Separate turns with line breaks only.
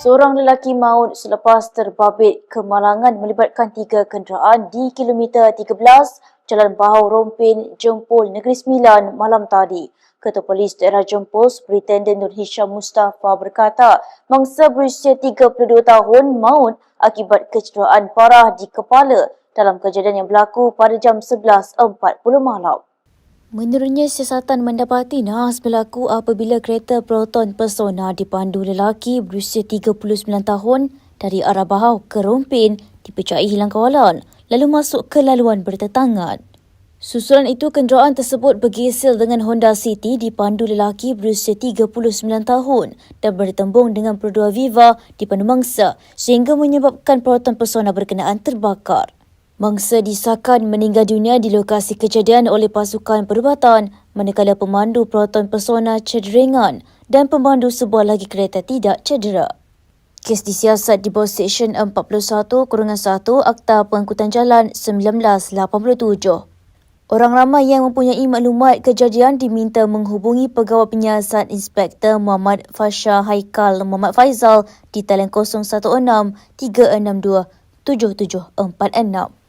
Seorang lelaki maut selepas terbabit kemalangan melibatkan tiga kenderaan di kilometer 13 Jalan Bahau Rompin, Jempol, Negeri Sembilan malam tadi. Ketua Polis Daerah Jempol, Superintendent Nur Hisham Mustafa berkata, mangsa berusia 32 tahun maut akibat kecederaan parah di kepala dalam kejadian yang berlaku pada jam 11.40 malam. Menurutnya, siasatan mendapati nahas berlaku apabila kereta Proton Persona dipandu lelaki berusia 39 tahun dari arah Bahau ke Rompin dipecai hilang kawalan lalu masuk ke laluan bertetangan. Susulan itu, kenderaan tersebut bergesel dengan Honda City dipandu lelaki berusia 39 tahun dan bertembung dengan Perdua Viva dipandu mangsa sehingga menyebabkan Proton Persona berkenaan terbakar. Mangsa disahkan meninggal dunia di lokasi kejadian oleh pasukan perubatan manakala pemandu Proton Persona cederingan dan pemandu sebuah lagi kereta tidak cedera. Kes disiasat di bawah Seksyen 41 kurungan 1 Akta Pengangkutan Jalan 1987. Orang ramai yang mempunyai maklumat kejadian diminta menghubungi Pegawai Penyiasat Inspektor Muhammad Fasha Haikal Muhammad Faizal di talian 016 362 7746.